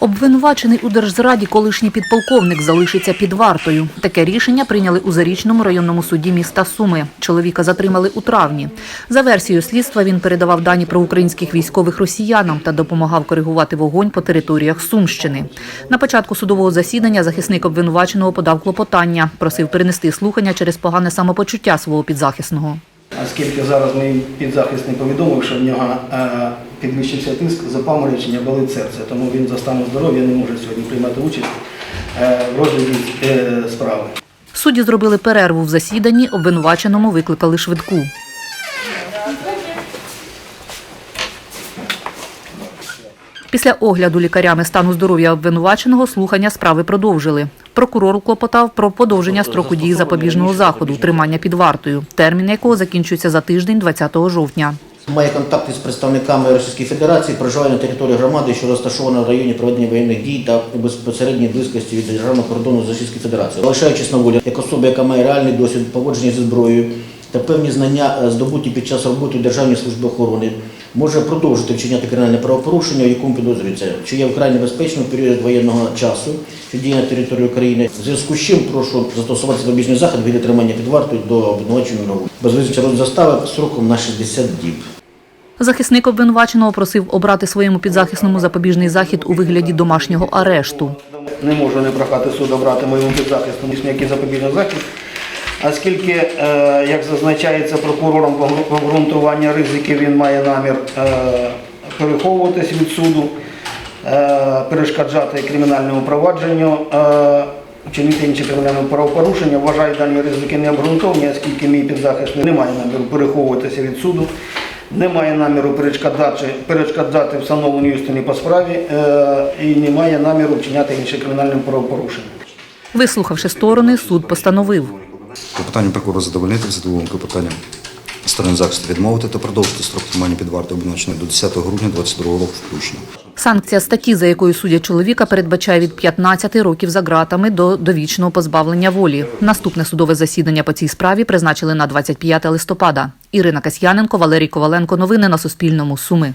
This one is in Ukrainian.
Обвинувачений у держзраді колишній підполковник залишиться під вартою. Таке рішення прийняли у Зарічному районному суді міста Суми. Чоловіка затримали у травні. За версією слідства він передавав дані про українських військових росіянам та допомагав коригувати вогонь по територіях Сумщини. На початку судового засідання захисник обвинуваченого подав клопотання, просив перенести слухання через погане самопочуття свого підзахисного. Оскільки зараз мій підзахисний повідомив, що в нього е, підвищився тиск, запаморочення, болить серце, тому він за станом здоров'я не може сьогодні приймати участь е, в розгляді е, справи. Судді зробили перерву в засіданні, обвинуваченому викликали швидку. Після огляду лікарями стану здоров'я обвинуваченого слухання справи продовжили. Прокурор клопотав про подовження строку дії запобіжного заходу, тримання під вартою, термін якого закінчується за тиждень 20 жовтня. Має контакти з представниками Російської Федерації, проживає на території громади, що розташована в районі проведення воєнних дій та у безпосередній близькості від державного кордону з Російської Федерації. Залишаючись на волі, як особа, яка має реальний досвід поводження зі зброєю та певні знання, е, здобуті під час роботи у Державній службі охорони, може продовжити вчиняти кримінальне правопорушення, у якому підозрюється, що є вкрай небезпечним в період воєнного часу, що діє на території України. В зв'язку з чим прошу застосувати запобіжний захід від тримання під вартою до обвинуваченого без визначення розгляду застави строком на 60 діб. Захисник обвинуваченого просив обрати своєму підзахисному запобіжний захід у вигляді домашнього арешту. Не можу не прохати суд обрати моєму підзахисному ніякий запобіжний захід, оскільки, е, як зазначається прокурором обґрунтування ризиків, він має намір е, переховуватись від суду, е, перешкоджати кримінальному провадженню, вчинити інші кримінальні правопорушення. Вважаю дані ризики необґрунтовані, оскільки мій підзахисний не має наміру переховуватися від суду. Немає наміру перешкоджати, перешкоджати встановленій істині по справі е, і немає наміру вчиняти інші кримінальні правопорушення. Вислухавши сторони, суд постановив. Клопотання прокурора задовольнити задоволеним клопотанням сторони захисту відмовити та продовжити строк тримання під вартою обвинуваченого до 10 грудня 2022 року включно. Санкція статті, за якою судять чоловіка, передбачає від 15 років за ґратами до довічного позбавлення волі. Наступне судове засідання по цій справі призначили на 25 листопада. Ірина Касьяненко, Валерій Коваленко. Новини на Суспільному. Суми.